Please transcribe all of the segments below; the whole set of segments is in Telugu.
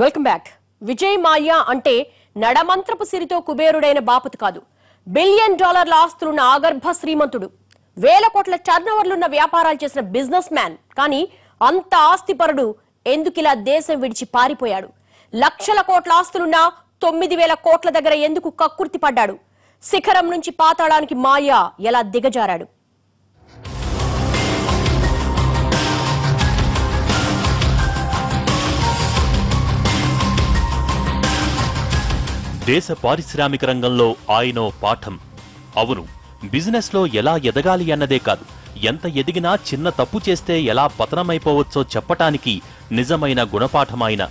వెల్కమ్ బ్యాక్ విజయ్ మాల్యా అంటే నడమంత్రపు సిరితో కుబేరుడైన బాపతు కాదు. బిలియన్ డాలర్ల ఆస్తులున్న ఆగర్భ శ్రీమంతుడు. వేల కోట్ల టర్నోవర్లున్న వ్యాపారాలు చేసిన బిజినెస్ మ్యాన్. కానీ అంత ఆస్తిపరుడు ఎందుకిలా దేశం విడిచి పారిపోయాడు? లక్షల కోట్ల ఆస్తులున్న తొమ్మిది వేల కోట్ల దగ్గర ఎందుకు కక్కుర్తి పడ్డాడు? శిఖరం నుంచి పాతాళానికి మాయా ఎలా దిగజారాడు? దేశ పారిశ్రామిక రంగంలో ఆయనో పాఠం. అవును బిజినెస్లో ఎలా ఎదగాలి అన్నదే కాదు ఎంత ఎదిగినా చిన్న తప్పు చేస్తే ఎలా పతనమైపోవచ్చో చెప్పటానికి నిజమైన గుణపాఠమాయన.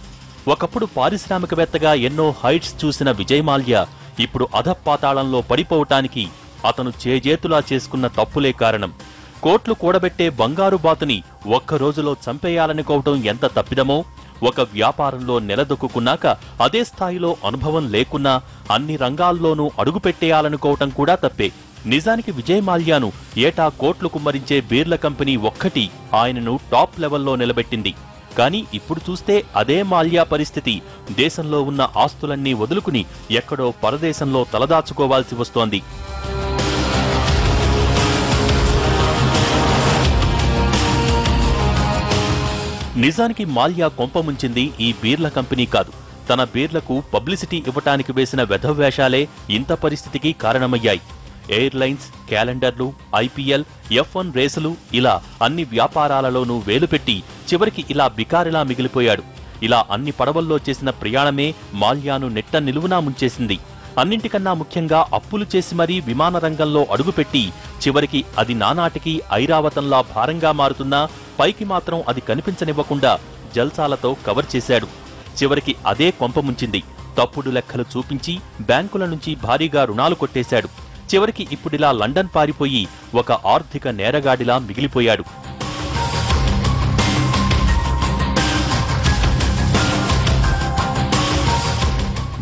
ఒకప్పుడు పారిశ్రామికవేత్తగా ఎన్నో హైట్స్ చూసిన విజయ్ మాల్యా ఇప్పుడు అధపాతాళంలో పడిపోవటానికి అతను చేజేతులా చేసుకున్న తప్పులే కారణం. కోట్లు కూడబెట్టే బంగారు బాతుని ఒక్క రోజులో చంపేయాలనుకోవటం ఎంత తప్పిదమో? ఒక వ్యాపారంలో నిలదొక్కున్నాక అదే స్థాయిలో అనుభవం లేకున్నా అన్ని రంగాల్లోనూ అడుగుపెట్టేయాలనుకోవటం కూడా తప్పే. నిజానికి విజయ్ మాల్యాను ఏటా కోట్లు కుమ్మరించే బీర్ల కంపెనీ ఒక్కటి ఆయనను టాప్ లెవెల్లో నిలబెట్టింది. కానీ ఇప్పుడు చూస్తే అదే మాల్యా పరిస్థితి. దేశంలో ఉన్న ఆస్తులన్నీ వదులుకుని ఎక్కడో పరదేశంలో తలదాచుకోవాల్సి వస్తోంది. నిజానికి మాల్యా కొంపముంచింది ఈ బీర్ల కంపెనీ కాదు. తన బీర్లకు పబ్లిసిటీ ఇవ్వటానికి వేసిన వెధవేషాలే ఇంత పరిస్థితికి కారణమయ్యాయి. ఎయిర్లైన్స్ క్యాలెండర్లు ఐపీఎల్ ఎఫ్ వన్ రేసులు ఇలా అన్ని వ్యాపారాలలోనూ వేలుపెట్టి చివరికి ఇలా బికారిలా మిగిలిపోయాడు. ఇలా అన్ని పడవల్లో చేసిన ప్రయాణమే మాల్యాను నెట్ట నిలువునా ముంచేసింది. అన్నింటికన్నా ముఖ్యంగా అప్పులు చేసి మరీ విమాన రంగంలో అడుగుపెట్టి చివరికి అది నానాటికి ఐరావతంలా భారంగా మారుతున్నా పైకి మాత్రం అది కనిపించనివ్వకుండా జల్సాలతో కవర్ చేశాడు. చివరికి అదే కొంపముంచింది తప్పుడు లెక్కలు చూపించి బ్యాంకుల నుంచి భారీగా రుణాలు కొట్టేశాడు. చివరికి ఇప్పుడిలా లండన్ పారిపోయి ఒక ఆర్థిక నేరగాడిలా మిగిలిపోయాడు.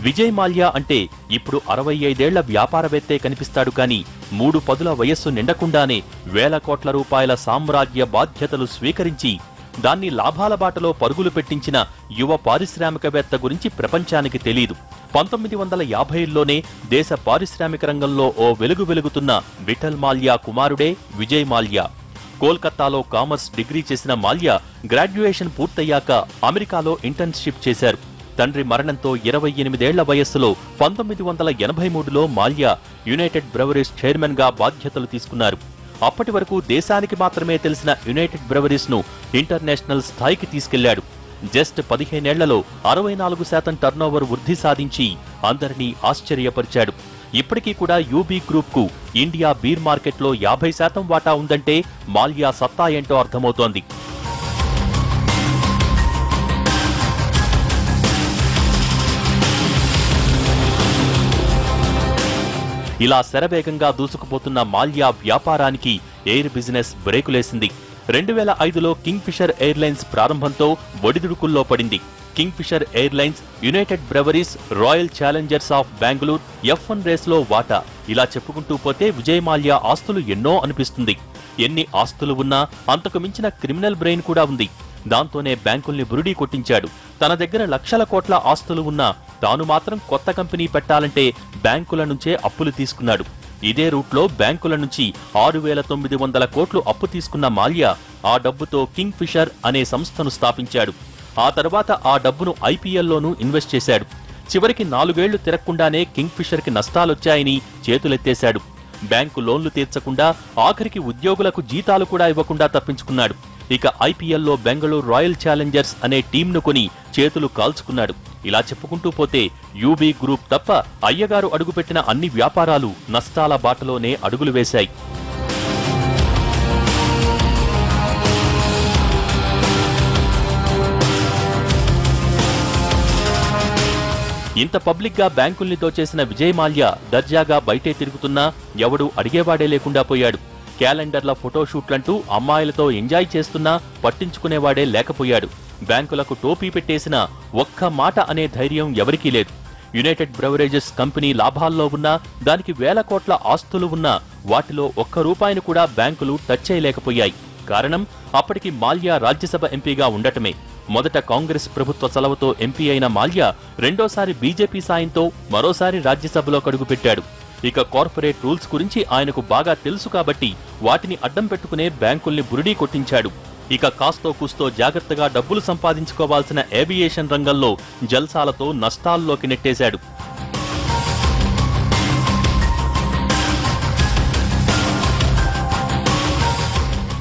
విజయ్ మాల్యా అంటే ఇప్పుడు అరవై ఐదేళ్ళ వ్యాపారవేత్తే కనిపిస్తాడు కానీ మూడు పదుల వయస్సు నిండకుండానే వేల కోట్ల రూపాయల సామ్రాజ్య బాధ్యతలు స్వీకరించి దాన్ని లాభాల బాటలో పరుగులు పెట్టించిన యువ పారిశ్రామికవేత్త గురించి ప్రపంచానికి తెలీదు. పంతొమ్మిది వందల యాభైల్లోనే దేశ పారిశ్రామిక రంగంలో ఓ వెలుగు వెలుగుతున్న విఠల్ మాల్యా కుమారుడే విజయ్ మాల్యా. కోల్కతాలో కామర్స్ డిగ్రీ చేసిన మాల్యా గ్రాడ్యుయేషన్ పూర్తయ్యాక అమెరికాలో ఇంటర్న్షిప్ చేశారు. తండ్రి మరణంతో ఇరవై ఎనిమిదేళ్ళ వయస్సులో పంతొమ్మిది వందల ఎనభై మూడులో మాల్యా యునైటెడ్ బ్రెవరీస్ చైర్మన్గా బాధ్యతలు తీసుకున్నారు. అప్పటి వరకు దేశానికి మాత్రమే తెలిసిన యునైటెడ్ బ్రెవరీస్ను ఇంటర్నేషనల్ స్థాయికి తీసుకెళ్ళాడు. జస్ట్ పదిహేనేళ్ళలో అరవై నాలుగు శాతం టర్నోవర్ వృద్ధి సాధించి అందరినీ ఆశ్చర్యపరిచాడు. ఇప్పటికీ కూడా యూబీ గ్రూప్కు ఇండియా బీర్ మార్కెట్లో యాభై శాతం వాటా ఉందంటే మాల్యా సత్తా ఏంటో అర్థమవుతోంది. ఇలా శరవేగంగా దూసుకుపోతున్న మాల్యా వ్యాపారానికి ఎయిర్ బిజినెస్ బ్రేకులేసింది. రెండు వేల ఐదులో కింగ్ ఫిషర్ ఎయిర్లైన్స్ ప్రారంభంతో ఒడిదుడుకుల్లో పడింది. Kingfisher Airlines United Breweries Royal Challengers of Bengaluru F one రేస్లో వాటా. ఇలా చెప్పుకుంటూ పోతే విజయ్ మాల్యా ఆస్తులు ఎన్నో అనిపిస్తుంది. ఎన్ని ఆస్తులు ఉన్నా అంతకు మించిన క్రిమినల్ బ్రెయిన్ కూడా ఉంది. దాంతోనే బ్యాంకుల్ని బురుడీ కొట్టించాడు. తన దగ్గర లక్షల కోట్ల ఆస్తులు ఉన్నా తాను మాత్రం కొత్త కంపెనీ పెట్టాలంటే బ్యాంకుల నుంచే అప్పులు తీసుకున్నాడు. ఇదే రూట్లో బ్యాంకుల నుంచి ఆరు వేల తొమ్మిది వందల కోట్లు అప్పు తీసుకున్న మాల్యా ఆ డబ్బుతో కింగ్ ఫిషర్ అనే సంస్థను స్థాపించాడు. ఆ తర్వాత ఆ డబ్బును ఐపీఎల్లోనూ ఇన్వెస్ట్ చేశాడు. చివరికి నాలుగేళ్ళు తిరగకుండానే కింగ్ ఫిషర్కి నష్టాలొచ్చాయని చేతులెత్తేశాడు. బ్యాంకు లోన్లు తీర్చకుండా ఆఖరికి ఉద్యోగులకు జీతాలు కూడా ఇవ్వకుండా తప్పించుకున్నాడు. ఇక ఐపీఎల్లో బెంగళూరు రాయల్ ఛాలెంజర్స్ అనే టీంను కొని చేతులు కాల్చుకున్నాడు. ఇలా చెప్పుకుంటూ పోతే యూబీ గ్రూప్ తప్ప అయ్యగారు అడుగుపెట్టిన అన్ని వ్యాపారాలు నష్టాల బాటలోనే అడుగులు వేశాయి. ఇంత పబ్లిక్గా బ్యాంకుల్ని దోచేసిన విజయ్ మాల్యా దర్జాగా బయటే తిరుగుతున్నా ఎవడూ అడిగేవాడే లేకుండా పోయాడు. క్యాలెండర్ల ఫోటోషూట్లంటూ అమ్మాయిలతో ఎంజాయ్ చేస్తున్నా పట్టించుకునేవాడే లేకపోయాడు. బ్యాంకులకు టోపీ పెట్టేసిన ఒక్క మాట అనే ధైర్యం ఎవరికీ లేదు. యునైటెడ్ బ్రెవరేజెస్ కంపెనీ లాభాల్లో ఉన్నా దానికి వేల కోట్ల ఆస్తులు ఉన్నా వాటిలో ఒక్క రూపాయిని కూడా బ్యాంకులు టచ్ చేయలేకపోయాయి. కారణం అప్పటికి మాల్యా రాజ్యసభ ఎంపీగా ఉండటమే. మొదట కాంగ్రెస్ ప్రభుత్వ చలవతో ఎంపీ అయిన మాల్యా రెండోసారి బీజేపీ సాయంతో మరోసారి రాజ్యసభలో కడుగుపెట్టాడు ఇక కార్పొరేట్ రూల్స్ గురించి ఆయనకు బాగా తెలుసు కాబట్టి వాటిని అడ్డం పెట్టుకునే బ్యాంకుల్ని బురిడీ కొట్టించాడు. ఇక కాస్తో కూస్తో జాగ్రత్తగా డబ్బులు సంపాదించుకోవాల్సిన ఏవియేషన్ రంగంలో జల్సాలతో నష్టాల్లోకి నెట్టేశాడు.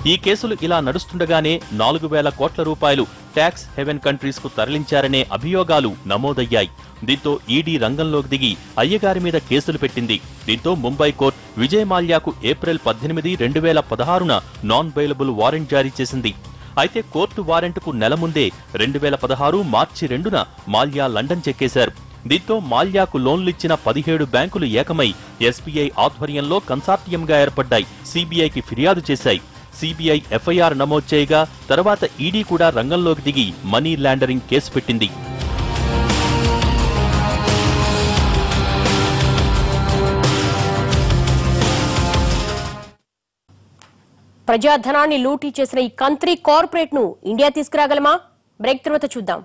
ఈ కేసులు ఇలా నడుస్తుండగానే నాలుగు వేల కోట్ల రూపాయలు ట్యాక్స్ హెవెన్ కంట్రీస్కు తరలించారనే అభియోగాలు నమోదయ్యాయి. దీంతో ఈడీ రంగంలోకి దిగి అయ్యగారి మీద కేసులు పెట్టింది. దీంతో ముంబై కోర్టు విజయ్ మాల్యాకు ఏప్రిల్ పద్దెనిమిది రెండు వేల పదహారున నాన్ బెయిలబుల్ వారెంట్ జారీ చేసింది. అయితే కోర్టు వారెంట్కు నెల ముందే రెండు వేల పదహారు మార్చి రెండున మాల్యా లండన్ చెక్కేశారు. దీంతో మాల్యాకు లోన్లిచ్చిన పదిహేడు బ్యాంకులు ఏకమై ఎస్బీఐ ఆధ్వర్యంలో కన్సార్టియంగా ఏర్పడ్డాయి. సిబిఐకి ఫిర్యాదు చేశాయి. సిబిఐ ఎఫ్ఐఆర్ నమోదు చేయగా తర్వాత ఈడీ కూడా రంగంలోకి దిగి మనీ లాండరింగ్ కేసు పెట్టింది. ప్రజాధనాన్ని లూటీ చేసిన ఈ కంత్రీ కార్పొరేట్ను ఇండియా తీసుకురాగలమా? బ్రేక్ తర్వాత చూద్దాం.